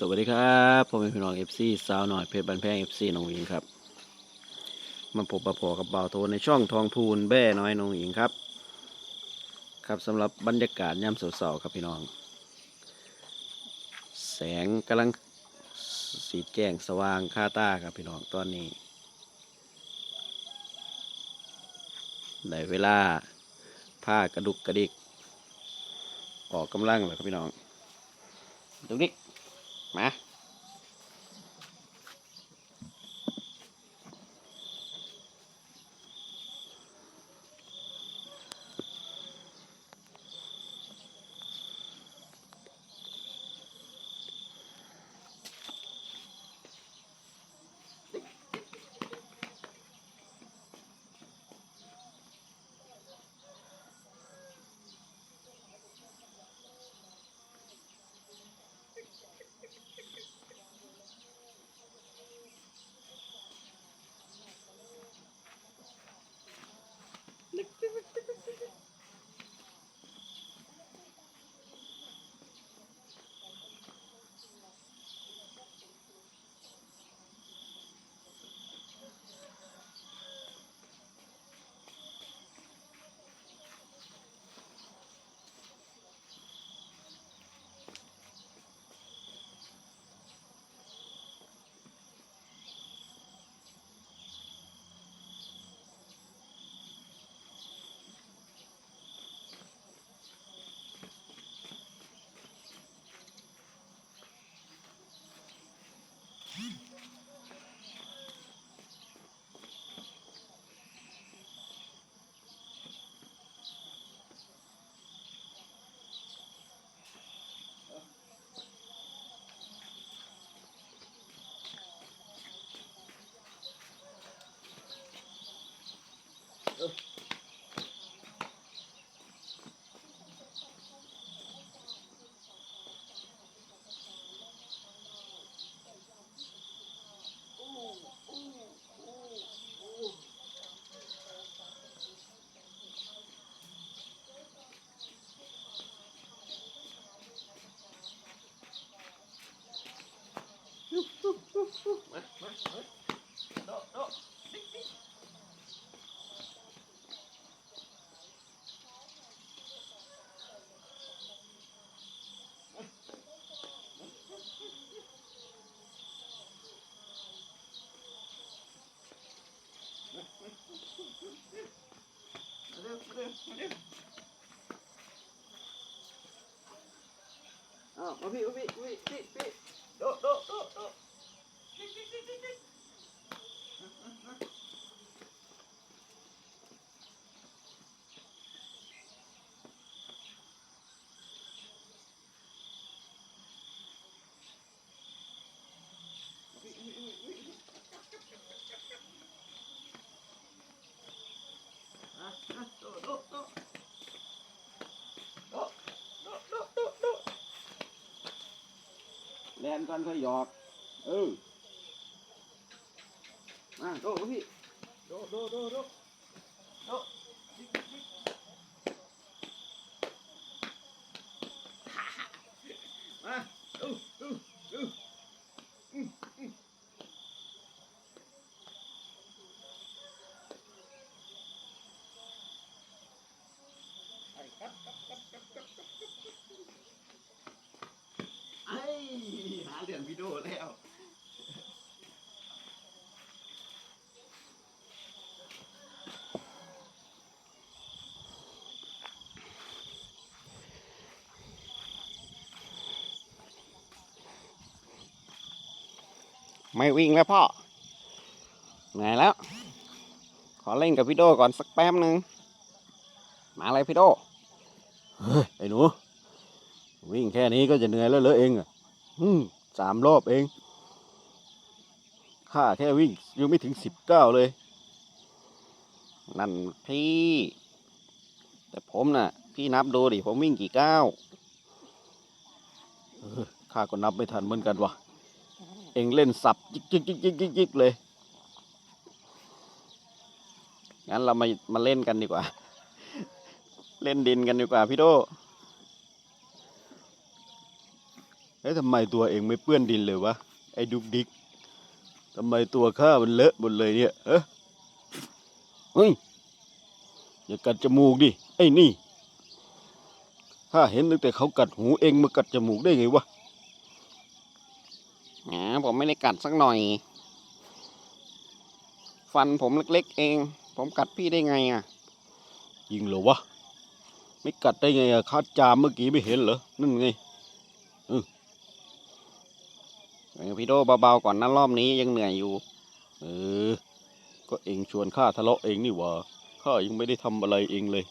สวัสดีครับผมเป็นพี่น้องเอฟซีสาวหน่อยเพชรบันแพงเอฟซีน้องหญิงครับ มาพบปะพอกับเบาวโทในช่องทองพูนแบ่น้อยน้องหญิงครับ ครับสำหรับบรรยากาศย่ำเสาๆครับพี่น้อง แสงกำลังสีแจ้งสว่างค่าตาครับพี่น้องตอนนี้ได้เวลาผ้ากระดุกกระดิก ออกกำลังแล้วครับพี่น้องดุกดิก มา Ugh. อ้าวมาพี่มาพี่มาพี่พี่พี่โดดโดดโดดโด นก่อนค่อยหยอก เออมาโดดพี่โดดโดดโดดโดดโดดมาอู้อู้อู้อืมอืมไปครับครับครับครับครับครับไอ้ หาเรื่องวิดีโอแล้วไม่วิ่งแล้วพ่อเหนื่อยแล้ว ขอเล่นกับพี่โดก่อนสักแป๊บหนึ่งมาเลยพี่โดเฮ้ยไอ้หนูวิ่งแค่นี้ก็จะเหนื่อยแล้วเหรอเองอะอืม สามรอบเองข้าแค่วิ่งยังไม่ถึงสิบเก้าเลย นั่นพี่ แต่ผมน่ะ พี่นับดูดิผมวิ่งกี่ก้าวเออข้าก็นับไม่ทันเหมือนกันวะเองเล่นสับยิกยิกยิกยิกยิกยิกเลยงั้นเรามามาเล่นกันดีกว่า เล่นดินกันดีกว่าพี่โด ไปเอ้ทำไมตัวเองไม่เปื้อนดินเลยวะ ไอ้ดุกดิกทำไมตัวข้ามันเลอะหมดเลยเนี่ยเอะเฮ้ย อย่ากัดจมูกดิ ไอ้นี่ข้าเห็นตั้งแต่เขากัดหูเองมากัดจมูกได้ไงวะแหมผมไม่ได้กัดสักหน่อย ฟันผมเล็กๆเอง ผมกัดพี่ได้ไงอะ ยิงเหรอวะ ไม่กัดได้ไงอะข้าจามเมื่อกี้ไม่เห็นเหรอ นั่นไง เอ อพี่โดเบาๆก่อนนะรอบนี้ยังเหนื่อยอยู่ เออ ก็เองชวนข้าทะเลาะเองนี่หว่าข้ายังไม่ได้ทำอะไรเองเลย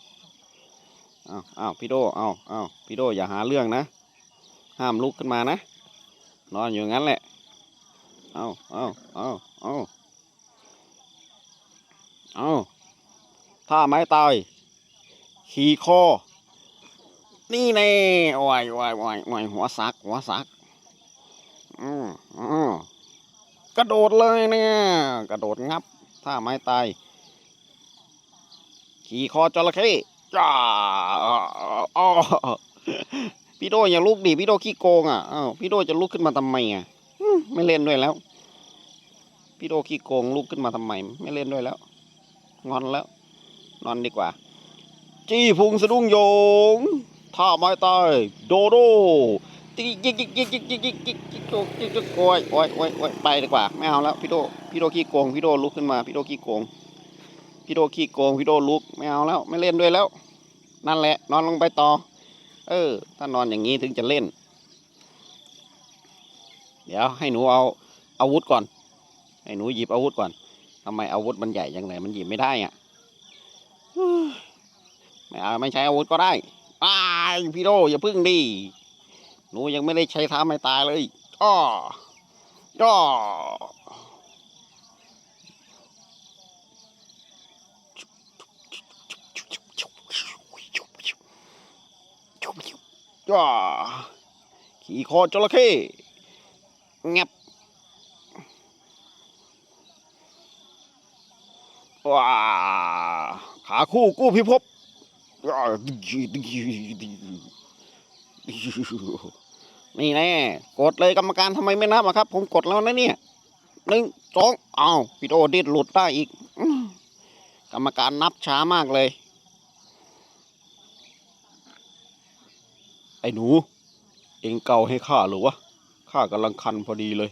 อ้าวอ้าวพี่โดอ้าวอ้าวพี่โดอย่าหาเรื่องนะ ห้ามลุกขึ้นมานะ นอนอยู่งั้นแหละเอาเอาเอาเอาเอาถ้าไม้ตายขี่คอ นี่แน่โอ้ยโอ้ยโอ้ยโอ้ยหัวซักหัวซัก กระโดดเลยเนี่ยกระโดดงับถ้าไม้ตาย ขี่คอจระเข้จ้าอ้อพี่โดอย่าลุกดิพี่โดขี้โกงอะอ้าวพี่โดจะลุกขึ้นมาทำไมอะไม่เล่นด้วยแล้ว พี่โดขี้โกงลุกขึ้นมาทำไม ไม่เล่นด้วยแล้ว งอนแล้ว นอนดีกว่า จี้พุงสะดุ้งโยงท่าไม้ตายโดโด จิ๊กจิ๊กจิ๊กจิ๊กจิ๊กจิ๊กจิ๊กจิ๊กจิ๊กจิ๊กกิ๊กโอ้ยโอ้ยโอ้ยโอ้ยไปดีกว่าไม่เอาแล้วพี่โดพี่โดขี้โกงพี่โดลุกขึ้นมาพี่โดขี้โกงพี่โดขี้โกงพี่โดลุกไม่เอาแล้วไม่เล่นด้วยแล้ว นั่นแหละ นอนลงไปต่อ เออ ถ้านอนอย่างนี้ถึงจะเล่น เดี๋ยวให้หนูเอาอาวุธก่อน ให้หนูหยิบอาวุธก่อนทำไมอาวุธมันใหญ่ยังไงมันหยิบไม่ได้อะไม่เอาไม่ใช้อาวุธก็ได้อ้ายพี่โดอย่าพึ่งดิ หนูยังไม่ได้ใช้ท้าไม่ตายเลยอ้ออ้ออ้อขี่คอจระเข้งับว้าขาคู่กู้พิภพ นี่แน่กดเลยกรรมการทำไมไม่นับอะครับ ผมกดแล้วนะเนี่ยหนึ่งสองอ้าวพี่โดดิดหลุดได้อีกกรรมการนับช้ามากเลย ไอ้หนู เองเกาให้ข้าหรือวะข้ากำลังคันพอดีเลย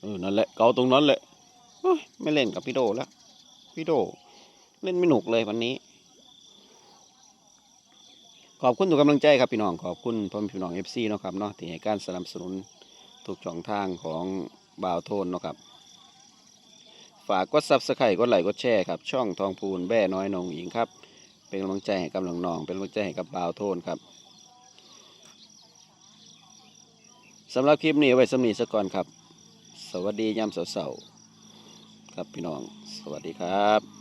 เออนั่นแหละเกาตรงนั้นแหละไม่เล่นกับพี่โดแล้วพี่โด เล่นไม่หนุกเลยวันนี้ ขอบคุณทุกกำลังใจครับพี่น้องขอบคุณพ่อพี่น้องเอฟซีเนาะครับเนาะที่ให้การสนับสนุนทุกช่องทางของบ่าวโทนเนาะครับฝากกดซับสไครต์กดไลค์กดแชร์ครับช่องทองพูนแบ่น้อยนงหญิงครับ เป็นกำลังใจให้กับน้องๆเป็นกำลังใจให้กับบ่าวโทนครับสำหรับคลิปนี้ไว้สำนีซะก่อนครับ สวัสดียามเสาร์ครับพี่น้อง สวัสดีครับ